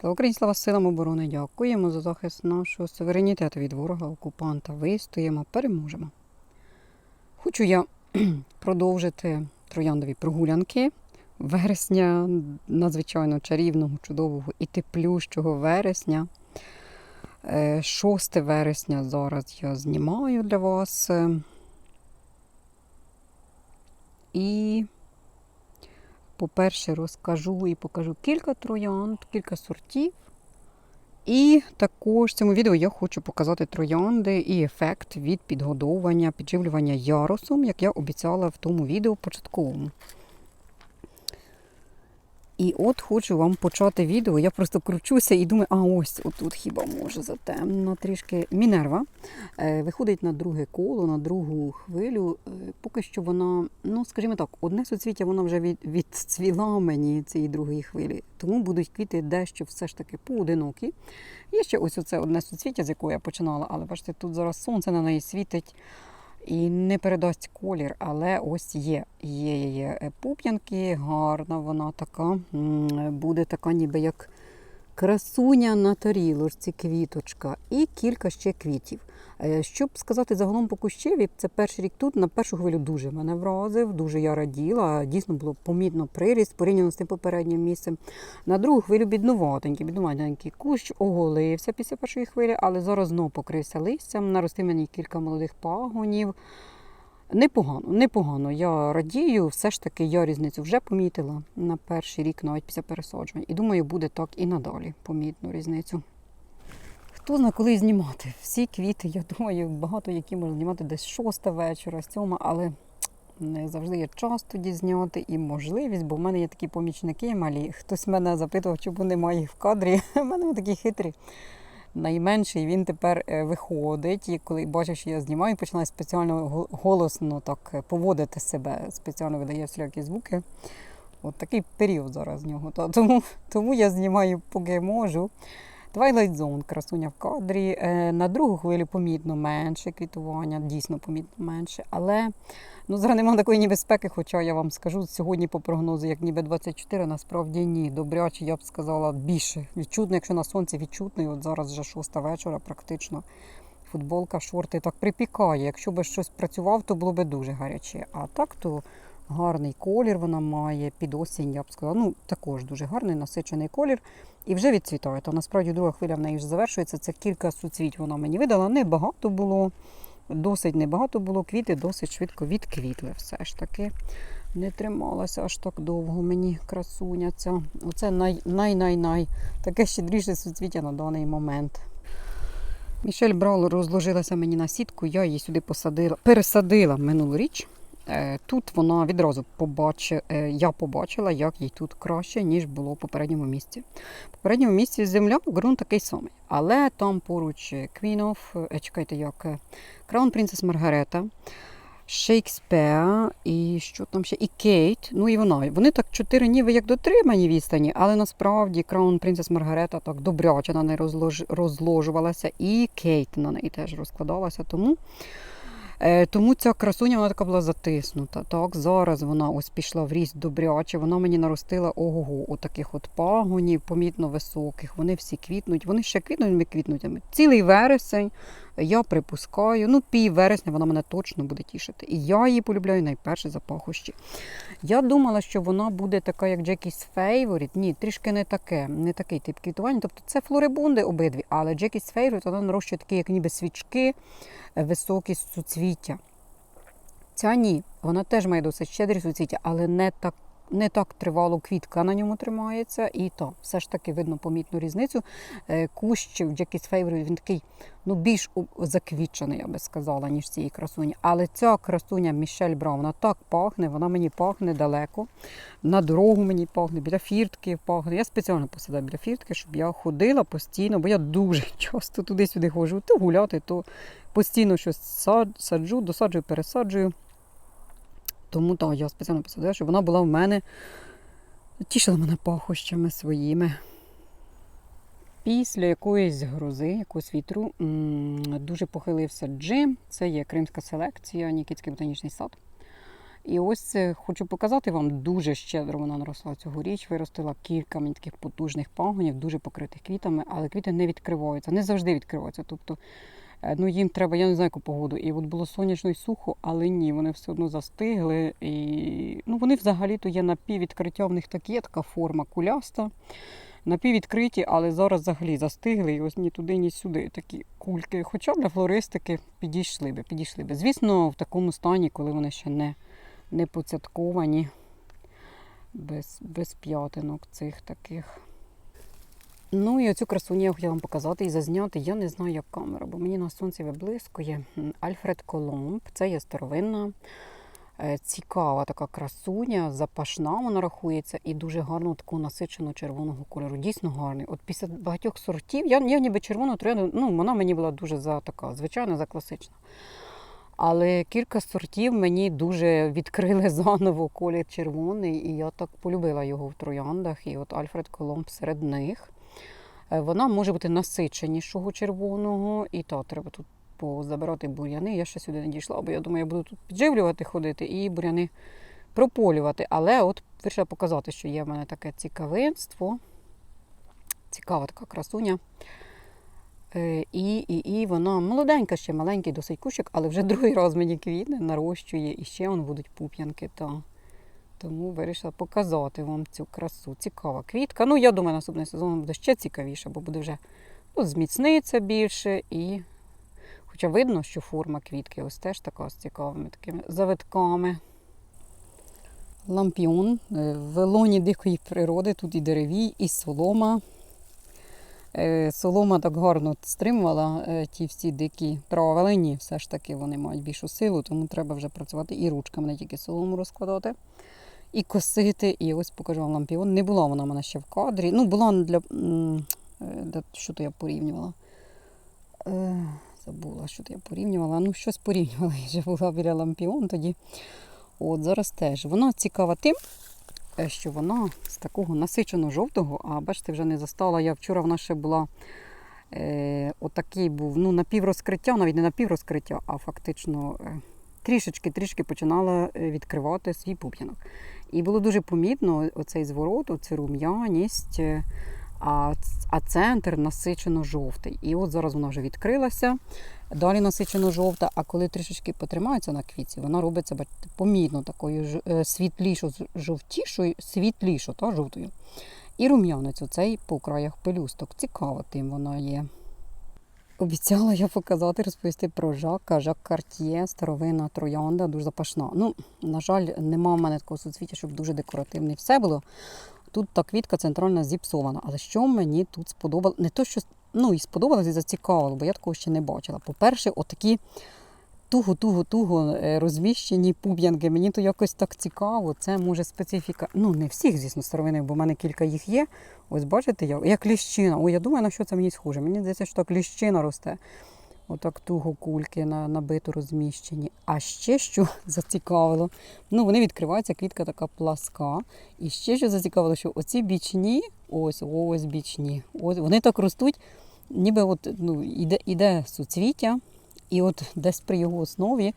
Слава Україні, слава силам оборони! Дякуємо за захист нашого суверенітету від ворога, окупанта. Вистоїмо, переможемо. Хочу я продовжити трояндові прогулянки вересня, надзвичайно чарівного, чудового і теплющого вересня. Е, 6 вересня зараз я знімаю для вас. Е, І, по-перше, розкажу і покажу кілька троянд, кілька сортів. І також в цьому відео я хочу показати троянди і ефект від підгодовування, підживлювання ярусом, як я обіцяла в тому відео початковому. І от хочу вам почати відео. Я просто кручуся і думаю, а ось отут хіба може затемно трішки. Мінерва е, виходить на друге коло, на другу хвилю. Е, поки що вона, ну скажімо так, одне суцвіття вона вже від, відцвіла мені цієї другої хвилі. Тому будуть квіти дещо все ж таки поодинокі. Є ще ось оце одне суцвіття, з якого я починала, але бачите, тут зараз сонце на неї світить і не передасть колір, але ось є. Є, є е, пуп'янки, гарна вона така. Буде така, ніби як красуня на тарілочці, квіточка, і кілька ще квітів. Е, Щоб сказати загалом по кущеві, це перший рік тут на першу хвилю дуже мене вразив, дуже я раділа. Дійсно було помітно приріст порівняно з тим попереднім місцем. На другу хвилю біднуватенький, біднуватенький кущ оголився після першої хвилі, але зараз знов покрився листям. Нарости мені кілька молодих пагонів. Непогано, непогано. Я радію, все ж таки я різницю вже помітила на перший рік, навіть після пересадження. І думаю, буде так і надалі помітну різницю. Хто знає, коли знімати? Всі квіти, я думаю, багато які можна знімати десь шоста вечора, сьома, але не завжди є час тоді зняти і можливість, бо в мене є такі помічники малі. Хтось мене запитував, чому немає їх в кадрі. У мене такі хитрі. Найменший він тепер е, виходить, і коли бачить, що я знімаю, починає спеціально голосно так е, поводити себе, спеціально видає всілякі звуки. От такий період зараз в нього. Тому, тому я знімаю, поки можу. Twilight Zone, красуня в кадрі. Е, На другу хвилю помітно менше квітування, дійсно помітно менше. Але ну, зараз немає такої небезпеки, хоча я вам скажу сьогодні по прогнозу, як ніби 24, насправді ні. Добряче, я б сказала, більше. Відчутно, якщо на сонці відчутно, і от зараз вже шоста вечора, практично. Футболка, шорти так припікає. Якщо би щось працював, то було б дуже гаряче. А так то гарний колір вона має під осінь, я б сказала. Ну, також дуже гарний насичений колір. І вже відцвітає. То насправді друга хвиля в неї вже завершується. Це кілька суцвіть вона мені видала. Небагато було, досить небагато було. Квіти досить швидко відквітли. Все ж таки не трималася аж так довго мені красуня ця. Оце най, най, най, най. Таке щедріше суцвіття на даний момент. Мішель Браул розложилася мені на сітку, я її сюди посадила, пересадила минулоріч. Е, Тут вона відразу побачила, я побачила, як їй тут краще, ніж було в попередньому місці. В попередньому місці земля, ґрунт такий самий. Але там поруч of, е, чекайте, як е, Crown Princess Маргарета, Шейкспер і що там ще, і Кейт. Ну і вона. Вони так чотири ніби як дотримані відстані, але насправді Crown Princess Маргарета так добряче на неї розлож... розложувалася, і Кейт на неї теж розкладалася. Тому Е, Тому ця красуня вона така була затиснута. Так, зараз вона ось пішла в ріст добряче. Вона мені наростила ого-го, отаких от пагонів, помітно високих. Вони всі квітнуть. Вони ще квітнуть, ми квітнуть. Цілий вересень я припускаю. Ну, пів вересня вона мене точно буде тішити. І я її полюбляю найперше за пахощі. Я думала, що вона буде така, як Джекіс Фейворіт. Ні, трішки не таке, не такий тип квітування. Тобто це флорибунди обидві, але Джекіс Фейворіт вона нарощує такі, як ніби свічки, е, високі суцвіття. Ця ні, вона теж має досить щедрі суцвіття, але не так. Не так тривало квітка на ньому тримається, і то все ж таки видно помітну різницю. Е, Кущ Jackie's Favorite, він такий ну, більш заквітчений, я би сказала, ніж цієї красуні. Але ця красуня Мішель Браун, вона так пахне, вона мені пахне далеко. На дорогу мені пахне, біля фіртки пахне. Я спеціально посадила біля фіртки, щоб я ходила постійно, бо я дуже часто туди-сюди ходжу, то гуляти, то постійно щось саджу, досаджую, пересаджую. Тому так, я спеціально посадила, щоб вона була в мене, тішила мене пахощами своїми. Після якоїсь грози, якогось вітру, дуже похилився джим. Це є кримська селекція, Нікітський ботанічний сад. І ось хочу показати вам, дуже щедро вона наросла цьогоріч. Виростила кілька мені таких потужних пагонів, дуже покритих квітами, але квіти не відкриваються, не завжди відкриваються. Тобто ну, їм треба, я не знаю, яку погоду. І от було сонячно і сухо, але ні, вони все одно застигли. І ну, вони взагалі-то є напіввідкриття, в них так є така форма куляста. Напіввідкриті, але зараз взагалі застигли, і ось ні туди, ні сюди такі кульки. Хоча для флористики підійшли би, підійшли би. Звісно, в такому стані, коли вони ще не, не поцятковані, без, без п'ятинок цих таких. Ну і оцю красуню я хотіла вам показати і зазняти. Я не знаю, як камера, бо мені на сонці виблискує Альфред Коломб. Це є старовинна, е, цікава така красуня, запашна вона рахується і дуже гарно такого насиченого червоного кольору. Дійсно гарний. От після багатьох сортів, я, я ніби червону троянду, ну вона мені була дуже за така, звичайна, за класична. Але кілька сортів мені дуже відкрили заново колір червоний, і я так полюбила його в трояндах. І от Альфред Коломб серед них. Е, Вона може бути насиченішого червоного, і та треба тут позабирати бур'яни. Я ще сюди не дійшла, бо я думаю, я буду тут підживлювати, ходити і бур'яни прополювати. Але от вирішила показати, що є в мене таке цікавинство. Цікава така красуня. Е, І, і, і вона молоденька, ще маленький досить кущик, але вже другий раз мені квітне, нарощує, і ще вон будуть пуп'янки. Тому вирішила показати вам цю красу. Цікава квітка. Ну, я думаю, наступний сезон буде ще цікавіше, бо буде вже ну, зміцниться більше. І... Хоча видно, що форма квітки ось теж така з цікавими такими завитками. Лампіон е, в лоні дикої природи, тут і деревій, і солома. Е, Солома так гарно стримувала е, ті всі дикі трава, але ні, все ж таки вони мають більшу силу, тому треба вже працювати і ручками, не тільки солому розкладати, і косити. І ось покажу вам лампіон. Не була вона в мене ще в кадрі. Ну, була для, е, що то я порівнювала. Е, Забула, що то я порівнювала. Ну, щось порівнювала. Я вже була біля лампіон тоді. От зараз теж. Вона цікава тим, е, що вона з такого насичено жовтого, а бачите, вже не застала. Я вчора вона ще була е, отакий був ну, напіврозкриття, навіть не напіврозкриття, а фактично трішечки-трішки починала відкривати свій пуп'янок. І було дуже помітно оцей зворот, оцю рум'яність, е, а, а центр насичено жовтий. І от зараз вона вже відкрилася. Далі насичено жовта, а коли трішечки потримається на квітці, вона робиться помітно такою е, світлішо, жовтішою, світлішо та жовтою. І рум'янець оцей по краях пелюсток. Цікаво тим вона є. Обіцяла я показати, розповісти про Жака, Жак Карт'є, старовинна троянда, дуже запашна. Ну, на жаль, нема в мене такого суцвіття, щоб дуже декоративне все було. Тут та квітка центральна зіпсована. Але що мені тут сподобалося? Не то, що ну, і сподобалось, і зацікавило, бо я такого ще не бачила. По-перше, отакі туго-туго-туго е, розміщені пуп'янки. Мені то якось так цікаво. Це може специфіка. Ну, не всіх, звісно, старовинних, бо в мене кілька їх є. Ось бачите, як, як ліщина. Ой, я думаю, на що це мені схоже. Мені здається, що так ліщина росте. Отак туго кульки на, набито розміщені. А ще що зацікавило, ну вони відкриваються, квітка така пласка. І ще що зацікавило, що оці бічні, ось, ось бічні, ось вони так ростуть, ніби от, ну, іде, іде суцвіття, і от десь при його основі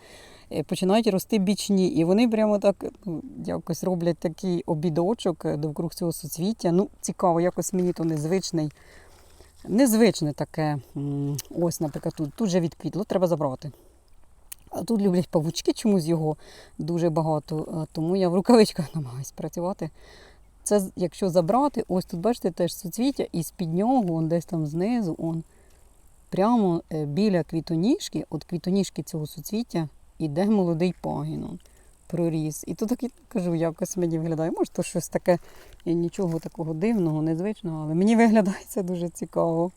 е, починають рости бічні. І вони прямо так ну, якось роблять такий обідочок е, довкруг цього суцвіття. Ну, цікаво, якось мені то незвичний. Незвичне таке. Ось, наприклад, тут, тут же відквітло, треба забрати. А тут люблять павучки чомусь його дуже багато, тому я в рукавичках намагаюся працювати. Це якщо забрати, ось тут бачите теж суцвіття, і з-під нього, он десь там знизу, он, прямо е, біля квітоніжки, от квітоніжки цього суцвіття, іде молодий пагін. он, Проріс. І тут так я кажу, якось мені виглядає. Може, то щось таке нічого такого дивного, незвичного, але мені виглядає це дуже цікаво.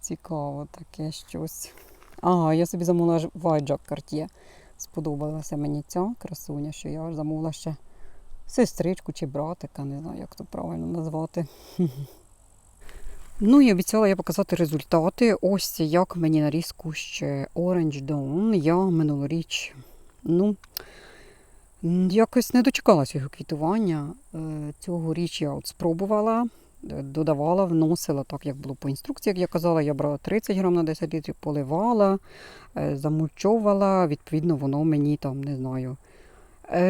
Цікаво таке щось. Ага, я собі замовила Вайджак Cartier. Сподобалася мені ця красуня, що я аж замовила ще сестричку чи братика, не знаю, як то правильно назвати. Ну і обіцяла я показати результати. Ось як мені наріс кущ Orange Dawn. Я минулоріч, ну, якось не дочекалася його квітування. Е, Цього річ я от спробувала, е, додавала, вносила так, як було по інструкції, як я казала, я брала 30 грам на 10 літрів, поливала, е, замульчовувала. Відповідно, воно мені там, не знаю,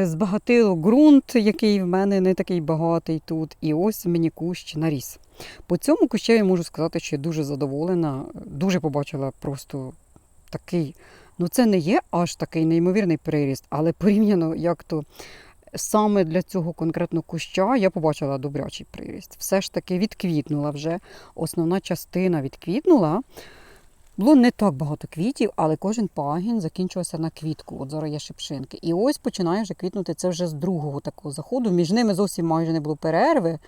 Збагатило ґрунт, який в мене не такий багатий тут. І ось мені кущ наріс. По цьому кущеві можу сказати, що я дуже задоволена. Дуже побачила просто такий. Ну, це не є аж такий неймовірний приріст, але порівняно як то саме для цього конкретно куща я побачила добрячий приріст. Все ж таки відквітнула вже. Основна частина відквітнула. Було не так багато квітів, але кожен пагін закінчувався на квітку. От зараз є шипшинки. І ось починає вже квітнути це вже з другого такого заходу. Між ними зовсім майже не було перерви.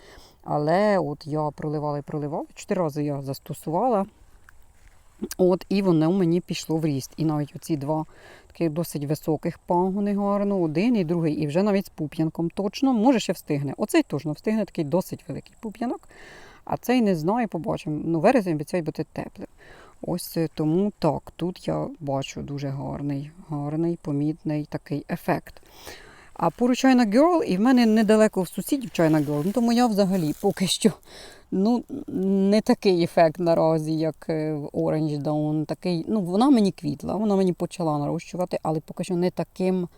Але от я проливала і проливала. Чотири рази я застосувала. От, і воно мені пішло в ріст. І навіть оці два таких досить високих пагони гарно, один і другий, і вже навіть з пуп'янком точно, може ще встигне. Оцей точно встигне такий досить великий пуп'янок. А цей не знаю, побачимо. Ну, вересень обіцяє бути теплим. Ось е, тому так, тут я бачу дуже гарний, гарний, помітний такий ефект. А поруч China Girl, і в мене недалеко в сусідів China Girl, ну тому я взагалі поки що ну, не такий ефект наразі, як е, в Orange Dawn. Такий, ну, вона мені квітла, вона мені почала нарощувати, але поки що не таким,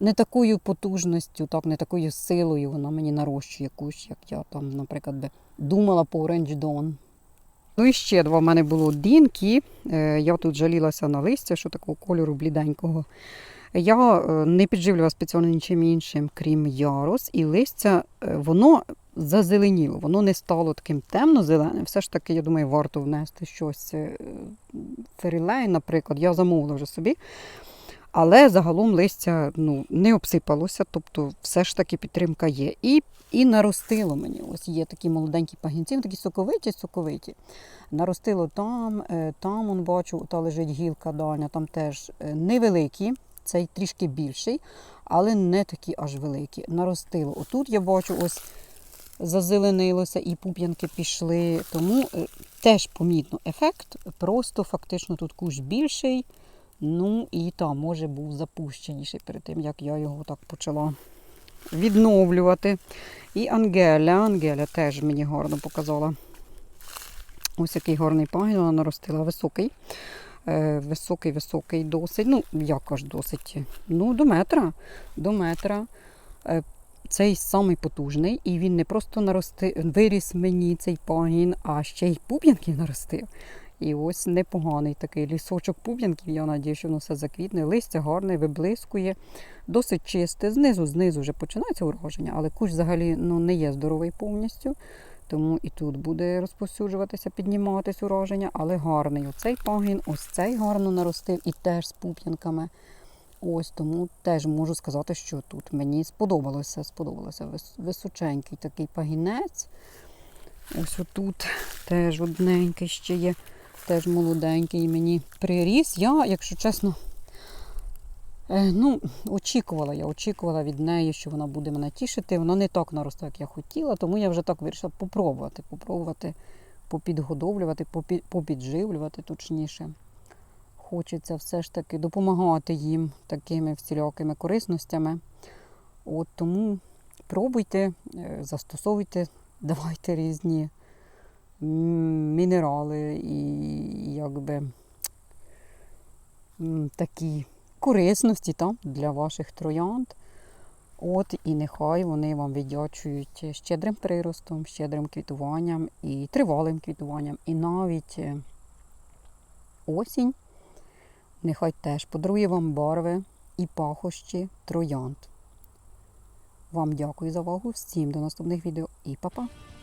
не такою потужністю, так, не такою силою вона мені нарощує кущ, як я там, наприклад, думала по Orange Dawn. Ну і ще два в мене було дінки. Е, Я тут жалілася на листя, що такого кольору бліденького. Я е, не підживлювала спеціально нічим іншим, крім ярус, і листя е, воно зазеленіло, воно не стало таким темно-зеленим. Все ж таки, я думаю, варто внести щось ферілей, наприклад. Я замовила вже собі. Але загалом листя ну, не обсипалося, тобто все ж таки підтримка є. І і наростило мені. Ось є такі молоденькі пагінці, такі соковиті, соковиті. Наростило там, е, там он бачу, та лежить гілка дальня, там теж е, невеликі, цей трішки більший, але не такі аж великі. Наростило. Отут я бачу, ось зазеленилося і пуп'янки пішли. Тому е, теж помітно ефект. Просто фактично тут кущ більший. Ну і там, може, був запущеніший перед тим, як я його так почала відновлювати. І Ангеля, Ангеля теж мені гарно показала. Ось який гарний пагін, вона наростила високий. Е, Високий, високий, досить. Ну, як аж досить. Ну, до метра. До метра. Е, Цей самий потужний, і він не просто нарости, виріс мені цей пагін, а ще й пуп'янки наростив. І ось непоганий такий лісочок пуп'янків. Я надію, що воно все заквітне. Листя гарне, виблискує, досить чисте. Знизу, знизу вже починається ураження, але кущ взагалі ну, не є здоровий повністю. Тому і тут буде розповсюджуватися, підніматись ураження, але гарний. Оцей пагін, ось цей гарно наростив і теж з пуп'янками. Ось тому теж можу сказати, що тут мені сподобалося. Сподобалося височенький такий пагінець. Ось отут теж одненький ще є, теж молоденький мені приріс. Я, якщо чесно, е, ну, очікувала, я очікувала від неї, що вона буде мене тішити. Вона не так наросла, як я хотіла, тому я вже так вирішила попробувати, попробувати попідгодовлювати, попідживлювати точніше. Хочеться все ж таки допомагати їм такими всілякими корисностями. От тому пробуйте, е, застосовуйте, давайте різні мінерали і якби такі корисності там, для ваших троянд. От і нехай вони вам віддячують щедрим приростом, щедрим квітуванням і тривалим квітуванням, і навіть е, осінь. Нехай теж подарує вам барви і пахощі троянд. Вам дякую за увагу, всім до наступних відео і па-па!